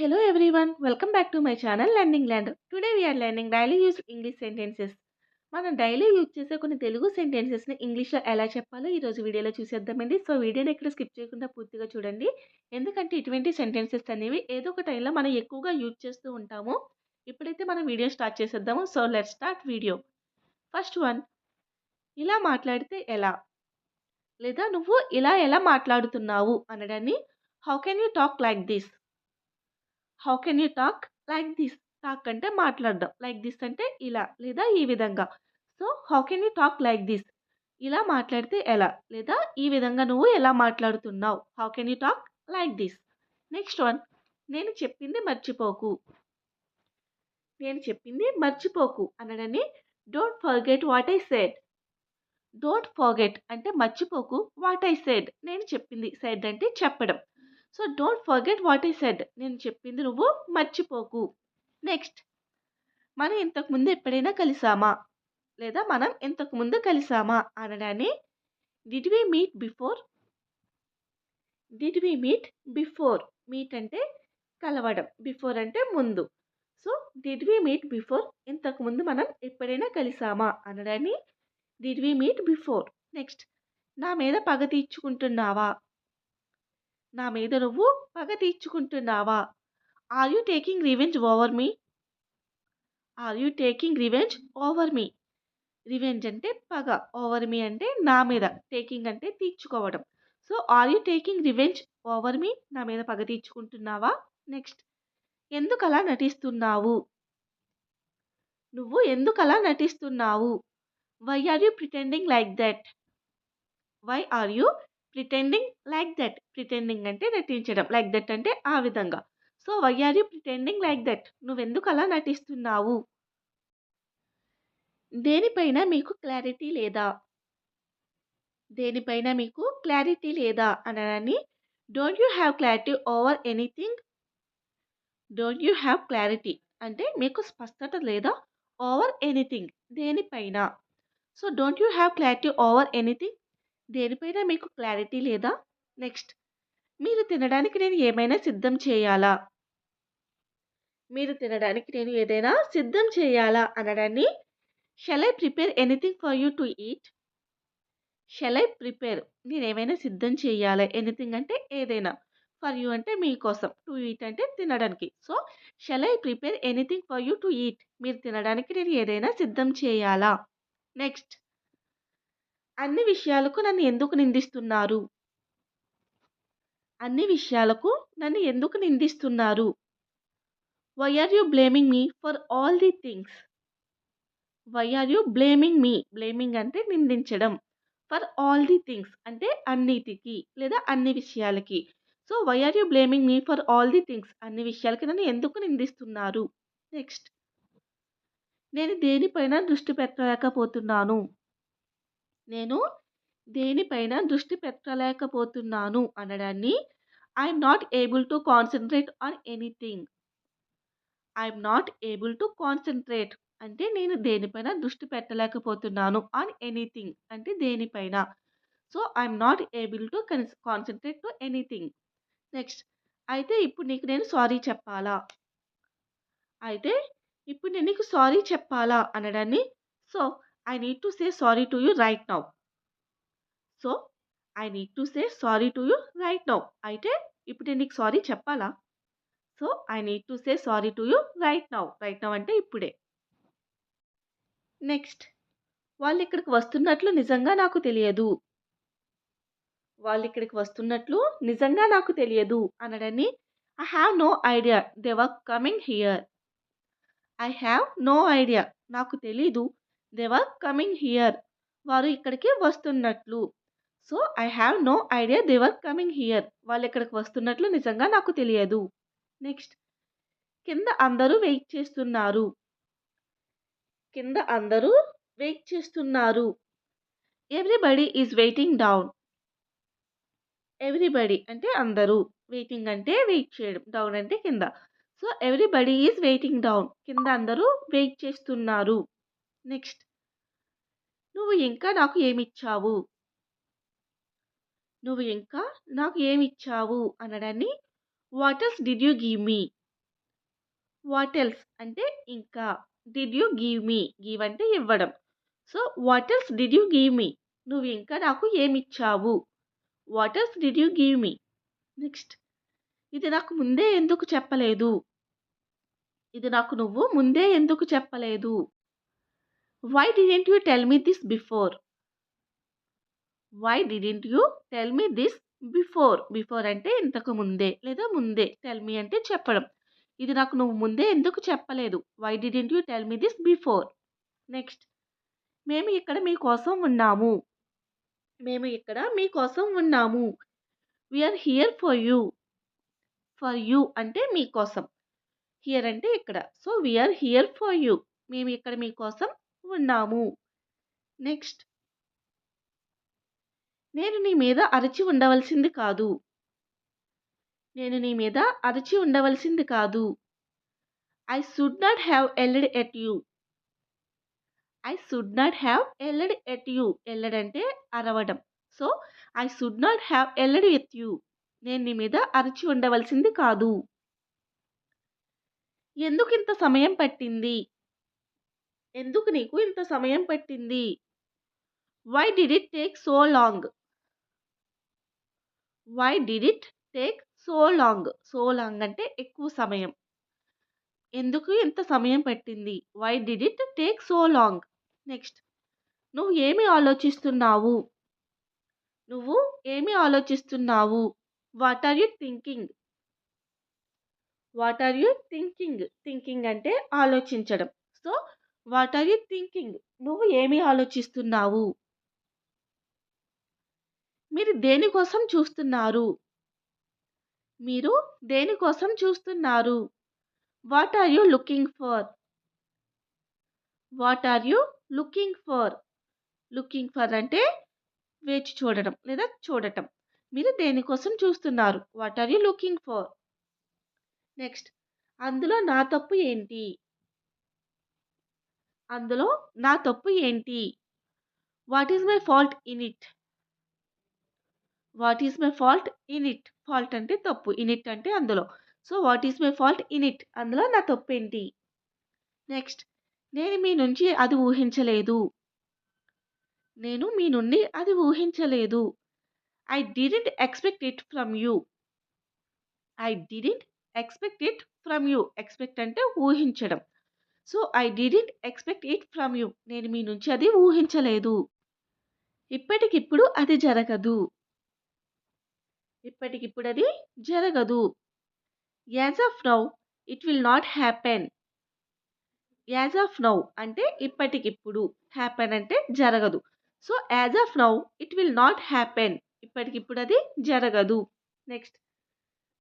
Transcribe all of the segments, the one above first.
Hello everyone, welcome back to my channel Learning Land. Today we are learning daily use English sentences. మనం daily use చేసే కొన్ని తెలుగు సెంటెన్సెస్ని ఇంగ్లీష్లో ఎలా చెప్పాలో ఈరోజు వీడియోలో చూసేద్దామండి. సో వీడియోని ఎక్కడ స్కిప్ చేయకుండా పూర్తిగా చూడండి. ఎందుకంటే ఇటువంటి సెంటెన్సెస్ అనేవి ఏదో ఒక టైంలో మనం ఎక్కువగా యూజ్ చేస్తూ ఉంటాము. ఇప్పుడైతే మనం వీడియో స్టార్ట్ చేసేద్దాము. So let start video first one ఇలా మాట్లాడితే ఎలా? లేదా నువ్వు ఇలా ఎలా మాట్లాడుతున్నావు? అనడాన్ని how can you talk like this how can you talk like this talk అంటే మాట్లాడడం. లైక్ దిస్ అంటే ఇలా లేదా ఈ విధంగా. So how can you talk like this ఇలా మాట్లాడితే ఎలా? లేదా ఈ విధంగా నువ్వు ఎలా మాట్లాడుతున్నావు? How can you talk like this next one నేను చెప్పింది మర్చిపోకు. నేను చెప్పింది మర్చిపోకు అనడని don't forget what I said don't forget అంటే మర్చిపోకు వాట్ ఐ సెడ్ నేను చెప్పింది సెడ్ అంటే చెప్పడం. So don't forget what I said. నేను చెప్పింది నువ్వు మర్చిపోకు. నెక్స్ట్ మనం ఇంతకుముందు ఎప్పుడైనా కలిసామా? లేదా మనం ఇంతకుముందు కలిసామా? అనడాన్ని did we meet before did we meet before meet అంటే కలవడం బిఫోర్ అంటే ముందు. So did we meet before ఇంతకుముందు మనం ఎప్పుడైనా కలిసామా? అనడాన్ని did we meet before next నా మీద పగ తీర్చుకుంటున్నావా? నా మీద నువ్వు పగ తీర్చుకుంటున్నావా? Are you taking revenge over me are you taking revenge over me revenge అంటే పగ ఓవర్ మీ అంటే నా మీద టేకింగ్ అంటే తీర్చుకోవడం. So are you taking revenge over me నా మీద పగ తీర్చుకుంటున్నావా? నెక్స్ట్ ఎందుకు అలా నటిస్తున్నావు? నువ్వు ఎందుకు అలా నటిస్తున్నావు? Why are you pretending like that why are you pretending like that pretending అంటే నటించడం లైక్ దట్ అంటే ఆ విధంగా. So why are you pretending like that నువ్వెందుకు అలా నటిస్తున్నావు? దేనిపైన మీకు క్లారిటీ లేదా? దేనిపైన మీకు క్లారిటీ లేదా? అనని don't you have clarity over anything don't you have clarity అంటే మీకు స్పష్టత లేదా ఓవర్ ఎనీథింగ్ దేనిపైన? So don't you have clarity over anything దేనిపైన మీకు క్లారిటీ లేదా? నెక్స్ట్ మీరు తినడానికి నేను ఏమైనా సిద్ధం చేయాలా? మీరు తినడానికి నేను ఏదైనా సిద్ధం చేయాలా అనడాన్ని shall I prepare anything for you to eat shall I prepare నేను ఏమైనా సిద్ధం చేయాలా? ఎనీథింగ్ అంటే ఏదైనా. ఫర్ యూ అంటే మీకోసం టు ఈట్ అంటే తినడానికి. So shall I prepare anything for you to eat మీరు తినడానికి నేను ఏదైనా సిద్ధం చేయాలా? నెక్స్ట్ అన్ని విషయాలకు నన్ను ఎందుకు నిందిస్తున్నారు? అన్ని విషయాలకు నన్ను ఎందుకు నిందిస్తున్నారు? Why are you blaming me for all the things why are you blaming me blaming అంటే నిందించడం. ఫర్ ఆల్ ది థింగ్స్ అంటే అన్నిటికి లేదా అన్ని విషయాలకి. So why are you blaming me for all the things అన్ని విషయాలకి నన్ను ఎందుకు నిందిస్తున్నారు? నెక్స్ట్ నేను దేనిపైన దృష్టి పెట్టలేకపోతున్నాను. నేను దేనిపైన దృష్టి పెట్టలేకపోతున్నాను అనడాన్ని I'm not able to concentrate on anything I'm not able to concentrate అంటే నేను దేనిపైన దృష్టి పెట్టలేకపోతున్నాను ఆన్ ఎనీథింగ్ అంటే దేనిపైన. So I'm not able to concentrate to anything next అయితే ఇప్పుడు నీకు నేను సారీ చెప్పాలా? అయితే ఇప్పుడు నేను నీకు సారీ చెప్పాలా అనడాన్ని? So I need to say sorry to you right now so I need to say sorry to you right now అయితే ఇప్పుడు నేను నీకు సారీ చెప్పాలా? So I need to say sorry to you right now right now అంటే ఇప్పుడే. Next వాళ్ళు ఇక్కడికి వస్తున్నట్లు నిజంగా నాకు తెలియదు. వాళ్ళు ఇక్కడికి వస్తున్నట్లు నిజంగా నాకు తెలియదు అనడని I have no idea they were coming here I have no idea నాకు తెలీదు. They were coming here. వారు ఇక్కడికి వస్తున్నట్లు. So I have no idea they were coming here. వాళ్ళు ఇక్కడికి వస్తున్నట్లు నిజంగా నాకు తెలియదు. నెక్స్ట్. కింద అందరూ వెయిట్ చేస్తున్నారు. కింద అందరూ వెయిట్ చేస్తున్నారు. Everybody is waiting down. Everybody అంటే అందరూ. వెయిటింగ్ అంటే వెయిట్ చేయడం. డౌన్ అంటే కింద. So everybody is waiting down. కింద అందరూ వెయిట్ చేస్తున్నారు. నెక్స్ట్ నువ్వు ఇంకా నాకు ఏమిచ్చావు నువ్వు ఇంకా నాకు ఏమిచ్చావు అనడాన్ని what else did you give me what else అంటే ఇంకా. Did you give me give అంటే ఇవ్వడం. So, what else did you give me నువ్వు ఇంకా నాకు ఏమిచ్చావు? What else did you give me? Next ఇది నాకు ముందే ఎందుకు చెప్పలేదు? ఇది నాకు నువ్వు ముందే ఎందుకు చెప్పలేదు? Why didn't you tell me this before? Why didn't you tell me this before? Before అంటే ఇంతకు ముందే లేదా ముందే. టెల్ మీ అంటే చెప్పడం. ఇది నాకు నువ్వు ముందే ఎందుకు చెప్పలేదు? Why didn't you tell me this before? Next మేము ఇక్కడ మీకోసం ఉన్నాము. మేము ఇక్కడ మీకోసం ఉన్నాము. We are here for you. For you అంటే మీకోసం. హియర్ అంటే ఇక్కడ. So, we are here for you. మేము ఇక్కడ మీకోసం ఉన్నాము. నెక్స్ట్ నేను నీ మీద అరిచి ఉండవలసింది కాదు. నేను నీ మీద అరిచి ఉండవలసింది కాదు. I should not have yelled at you. I should not have yelled at you. Yelled అంటే అరవడం. So, I should not have yelled at you. నేను నీ మీద అరిచి ఉండవలసింది కాదు. ఎందుకింత సమయం పట్టింది? ఎందుకు నీకు ఇంత సమయం పట్టింది? Why did it take so long? Why did it take so long? So long అంటే ఎక్కువ సమయం. ఎందుకు ఇంత సమయం పట్టింది? Why did it take so long? Next నువ్వు ఏమి ఆలోచిస్తున్నావు? నువ్వు ఏమి ఆలోచిస్తున్నావు? What are you thinking? What are you thinking? Thinking అంటే ఆలోచించడం. So, what are you thinking? నువ్వు ఏమి ఆలోచిస్తున్నావు? మీరు దేనికోసం చూస్తున్నారు? మీరు దేనికోసం చూస్తున్నారు? What are you looking for? What are you looking for? Looking for అంటే వేచి చూడడం లేదా చూడటం. మీరు దేనికోసం చూస్తున్నారు? What are you looking for? Next అందులో నా తప్పు ఏంటి? అందులో నా తప్పు ఏంటి? What is my fault in it? What is my fault in it? Fault అంటే తప్పు. ఇన్ ఇట్ అంటే అందులో. So, what is my fault in it? అందులో నా తప్పు ఏంటి నెక్స్ట్ నేను మీ నుంచి అది ఊహించలేదు. నేను మీ నుండి అది ఊహించలేదు. I didn't expect it from you. I didn't expect it from you. Expect అంటే ఊహించడం. So, I didn't expect it from you. నేను మీ నుంచి అది ఊహించలేదు. ఇప్పటికిప్పుడు అది జరగదు. ఇప్పటికిప్పుడు అది జరగదు. As of now it will not happen. As of now అంటే ఇప్పటికిప్పుడు. హ్యాపెన్ అంటే జరగదు. So, as of now it will not happen. ఇప్పటికిప్పుడు అది జరగదు. నెక్స్ట్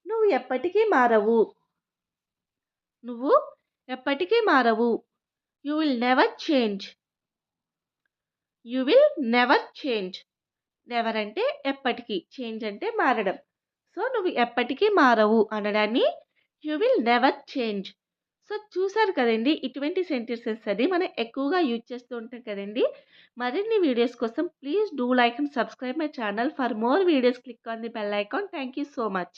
నువ్వు ఎప్పటికీ మారవు. నువ్వు ఎప్పటికీ మారవు. You will never change. You will never change. Never అంటే ఎప్పటికీ. చేంజ్ అంటే మారడం. సో, నువ్వు ఎప్పటికీ మారవు అనడాన్ని you will never change. So, చూసారు కదండీ! ఇటువంటి సెంటెన్సెస్ అది మనం ఎక్కువగా యూజ్ చేస్తూ ఉంటాం కదండీ! మరిన్ని వీడియోస్ కోసం please do like and subscribe my channel. For more videos click on the bell icon. Thank you so much.